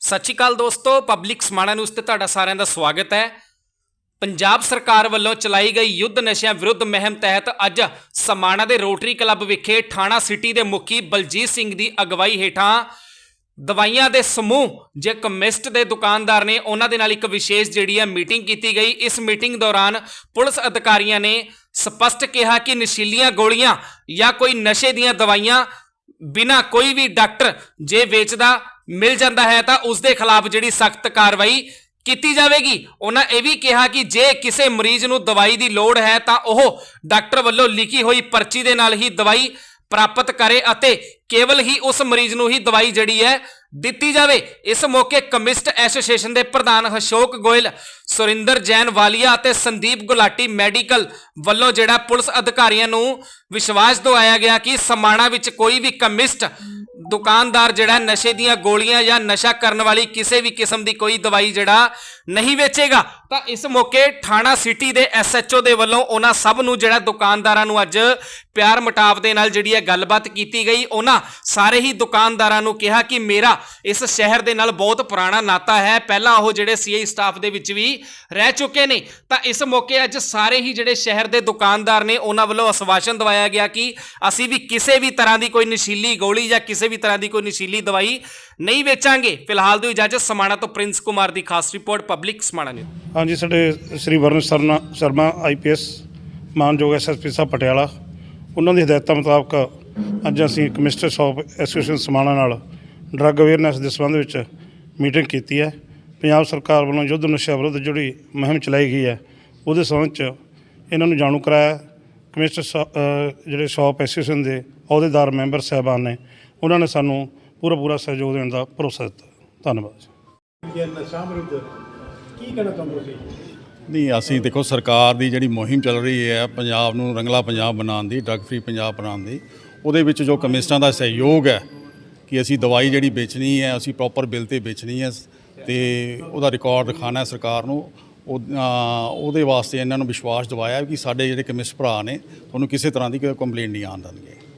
ਸਤਿ ਸ਼੍ਰੀ ਅਕਾਲ ਦੋਸਤੋ public Samana news ਤੇ ਤੁਹਾਡਾ ਸਾਰਿਆਂ ਦਾ ਸਵਾਗਤ ਹੈ। ਪੰਜਾਬ ਸਰਕਾਰ ਵੱਲੋਂ ਚਲਾਈ ਗਈ ਯੁੱਧ ਨਸ਼ਿਆਂ ਵਿਰੁੱਧ ਮੁਹਿੰਮ ਤਹਿਤ ਅੱਜ ਸਮਾਣਾ ਦੇ ਰੋਟਰੀ ਕਲੱਬ ਵਿਖੇ ਥਾਣਾ ਸਿਟੀ ਦੇ ਮੁਖੀ ਬਲਜੀਤ ਸਿੰਘ ਦੀ ਅਗਵਾਈ ਹੇਠਾਂ ਦਵਾਈਆਂ ਦੇ ਸਮੂਹ, ਜੇ ਕਮਿਸਟ ਦੇ ਦੁਕਾਨਦਾਰ ਨੇ ਉਹਨਾਂ ਦੇ ਨਾਲ ਇੱਕ ਵਿਸ਼ੇਸ਼ ਜਿਹੜੀ ਹੈ ਮੀਟਿੰਗ ਕੀਤੀ ਗਈ। ਇਸ ਮੀਟਿੰਗ ਦੌਰਾਨ ਪੁਲਿਸ ਅਧਿਕਾਰੀਆਂ ਨੇ ਸਪਸ਼ਟ ਕਿਹਾ ਕਿ ਨਸ਼ੀਲੀਆਂ ਗੋਲੀਆਂ ਜਾਂ ਕੋਈ ਨਸ਼ੇ ਦੀਆਂ ਦਵਾਈਆਂ ਬਿਨਾ ਕੋਈ ਵੀ ਡਾਕਟਰ ਜੇ ਵੇਚਦਾ ਮਿਲ ਜਾਂਦਾ ਹੈ ਤਾਂ ਉਸ ਦੇ ਖਿਲਾਫ ਜਿਹੜੀ ਸਖਤ ਕਾਰਵਾਈ ਕੀਤੀ ਜਾਵੇਗੀ। ਉਹਨਾਂ ਇਹ ਵੀ ਕਿਹਾ ਕਿ ਜੇ ਕਿਸੇ ਮਰੀਜ਼ ਨੂੰ ਦਵਾਈ ਦੀ ਲੋੜ ਹੈ ਤਾਂ ਉਹ ਡਾਕਟਰ ਵੱਲੋਂ ਲਿਖੀ ਹੋਈ ਪਰਚੀ ਦੇ ਨਾਲ ਹੀ ਦਵਾਈ ਪ੍ਰਾਪਤ ਕਰੇ ਅਤੇ ਕੇਵਲ ਹੀ ਉਸ ਮਰੀਜ਼ ਨੂੰ ਹੀ ਦਵਾਈ ਜਿਹੜੀ ਹੈ ਦਿੱਤੀ ਜਾਵੇ। ਇਸ ਮੌਕੇ ਕਮਿਸਟ ਐਸੋਸੀਏਸ਼ਨ ਦੇ ਪ੍ਰਧਾਨ ਅਸ਼ੋਕ ਗੋਇਲ, ਸੁਰਿੰਦਰ ਜੈਨ ਵਾਲੀਆ ਅਤੇ ਸੰਦੀਪ ਗੁਲਾਟੀ ਮੈਡੀਕਲ ਵੱਲੋਂ ਜਿਹੜਾ ਪੁਲਿਸ ਅਧਿਕਾਰੀਆਂ ਨੂੰ ਵਿਸ਼ਵਾਸ ਦਵਾਇਆ ਗਿਆ ਕਿ ਸਮਾਣਾ ਵਿੱਚ ਕੋਈ ਵੀ ਕਮਿਸਟ ਦੁਕਾਨਦਾਰ ਜਿਹੜਾ ਨਸ਼ੇ ਦੀਆਂ ਗੋਲੀਆਂ ਜਾਂ ਨਸ਼ਾ ਕਰਨ ਵਾਲੀ ਕਿਸੇ ਵੀ ਕਿਸਮ ਦੀ ਕੋਈ ਦਵਾਈ ਜਿਹੜਾ ਨਹੀਂ ਵੇਚੇਗਾ। ਤਾਂ ਇਸ ਮੌਕੇ ਥਾਣਾ ਸਿਟੀ ਦੇ ਐਸਐਚਓ ਦੇ ਵੱਲੋਂ ਉਹਨਾਂ ਸਭ ਨੂੰ ਜਿਹੜਾ ਦੁਕਾਨਦਾਰਾਂ ਨੂੰ ਅੱਜ ਪਿਆਰ ਮਟਾਵ ਦੇ ਨਾਲ ਜਿਹੜੀ ਹੈ ਗੱਲਬਾਤ ਕੀਤੀ ਗਈ, ਉਹਨਾਂ ਸਾਰੇ ਹੀ ਦੁਕਾਨਦਾਰਾਂ ਨੂੰ ਕਿਹਾ ਕਿ ਮੇਰਾ ਇਸ ਸ਼ਹਿਰ ਦੇ ਨਾਲ ਬਹੁਤ ਪੁਰਾਣਾ ਨਾਤਾ ਹੈ, ਪਹਿਲਾਂ ਉਹ ਜਿਹੜੇ ਸੀਆਈ ਸਟਾਫ ਦੇ ਵਿੱਚ ਵੀ ਰਹਿ ਚੁੱਕੇ ਨੇ। ਤਾਂ ਇਸ ਮੌਕੇ ਅੱਜ ਸਾਰੇ ਹੀ ਜਿਹੜੇ ਸ਼ਹਿਰ ਦੇ ਦੁਕਾਨਦਾਰ ਨੇ, ਉਹਨਾਂ ਵੱਲੋਂ ਅਸ਼ਵਾਸਨ ਦਵਾਇਆ ਗਿਆ ਕਿ ਅਸੀਂ ਵੀ ਕਿਸੇ ਵੀ ਤਰ੍ਹਾਂ ਦੀ ਕੋਈ ਨਸ਼ੀਲੀ ਗੋਲੀ ਜਾਂ ਕਿਸੇ ਵੀ ਤਰ੍ਹਾਂ ਦੀ ਕੋਈ ਨਸ਼ੀਲੀ ਦਵਾਈ ਨਹੀਂ ਵੇਚਾਂਗੇ। ਫਿਲਹਾਲ ਦੀ ਇਜਾਜ਼ਤ ਸਮਾਣਾ ਤੋਂ ਪ੍ਰਿੰਸ ਕੁਮਾਰ ਦੀ ਖਾਸ ਰਿਪੋਰਟ, ਪਬਲਿਕ ਸਮਾਣਾ ਨਿਊਜ਼। ਹਾਂਜੀ, ਸਾਡੇ ਸ੍ਰੀ ਵਰਨ ਸਰਨਾ ਸ਼ਰਮਾ ਆਈਪੀਐਸ ਮਾਨਯੋਗ ਐਸਐਸਪੀ ਸਾਹਿਬ ਪਟਿਆਲਾ, ਉਹਨਾਂ ਦੀ ਹਦਾਇਤਾਂ ਮੁਤਾਬਕ ਅੱਜ ਅਸੀਂ ਕਮਿਸਟਰ ਸ਼ਾਪ ਐਸੋਸੀਏਸ਼ਨ ਸਮਾਣਾ ਨਾਲ ਡਰੱਗ ਅਵੇਅਰਨੈਸ ਦੇ ਸੰਬੰਧ ਵਿੱਚ ਮੀਟਿੰਗ ਕੀਤੀ ਹੈ। ਪੰਜਾਬ ਸਰਕਾਰ ਵੱਲੋਂ ਯੁੱਧ ਨਸ਼ਾ ਵਿਰੁੱਧ ਜਿਹੜੀ ਮੁਹਿੰਮ ਚਲਾਈ ਗਈ ਹੈ, ਉਹਦੇ ਸੰਬੰਧ 'ਚ ਇਹਨਾਂ ਨੂੰ ਜਾਣੂ ਕਰਾਇਆ। ਕਮਿਸਟਰ ਸ਼ਾ- ਜਿਹੜੇ ਸ਼ਾਪ ਐਸੋਸੀਏਸ਼ਨ ਦੇ ਅਹੁਦੇਦਾਰ ਮੈਂਬਰ ਸਾਹਿਬਾਨ ਨੇ ਉਹਨਾਂ ਨੇ ਸਾਨੂੰ ਪੂਰਾ ਪੂਰਾ ਸਹਿਯੋਗ ਦੇਣ ਦਾ ਭਰੋਸਾ ਦਿੱਤਾ। ਧੰਨਵਾਦ ਜੀ। ਜਾਂ ਨਸ਼ਾ ਵਿਰੁੱਧ ਕੀ ਕਹਿਣਾ ਚਾਹੁੰਦੇ ਤੁਸੀਂ? ਨਹੀਂ ਅਸੀਂ ਦੇਖੋ ਸਰਕਾਰ ਦੀ ਜਿਹੜੀ ਮੁਹਿੰਮ ਚੱਲ ਰਹੀ ਹੈ ਪੰਜਾਬ ਨੂੰ ਰੰਗਲਾ ਪੰਜਾਬ ਬਣਾਉਣ ਦੀ ਡਰੱਗ ਫ੍ਰੀ ਪੰਜਾਬ ਬਣਾਉਣ ਦੀ ਉਹਦੇ ਵਿੱਚ ਜੋ ਕਮਿਸਟਰਾਂ ਦਾ ਸਹਿਯੋਗ ਹੈ ਕਿ ਅਸੀਂ ਦਵਾਈ ਜਿਹੜੀ ਵੇਚਣੀ ਹੈ ਅਸੀਂ ਪ੍ਰੋਪਰ ਬਿੱਲ ਤੇ ਵੇਚਣੀ ਹੈ ਤੇ ਉਹਦਾ ਰਿਕਾਰਡ ਦਿਖਾਣਾ ਹੈ ਸਰਕਾਰ ਨੂੰ ਉਹ ਉਹਦੇ ਵਾਸਤੇ ਇਹਨਾਂ ਨੂੰ ਵਿਸ਼ਵਾਸ ਦਿਵਾਇਆ ਕਿ ਸਾਡੇ ਜਿਹੜੇ ਕਮਿਸਟ ਭਰਾ ਨੇ ਤੁਹਾਨੂੰ ਕਿਸੇ ਤਰ੍ਹਾਂ ਦੀ ਕੋਈ ਕੰਪਲੇਂਟ ਨਹੀਂ ਆਉਣ ਦੇਣਗੇ।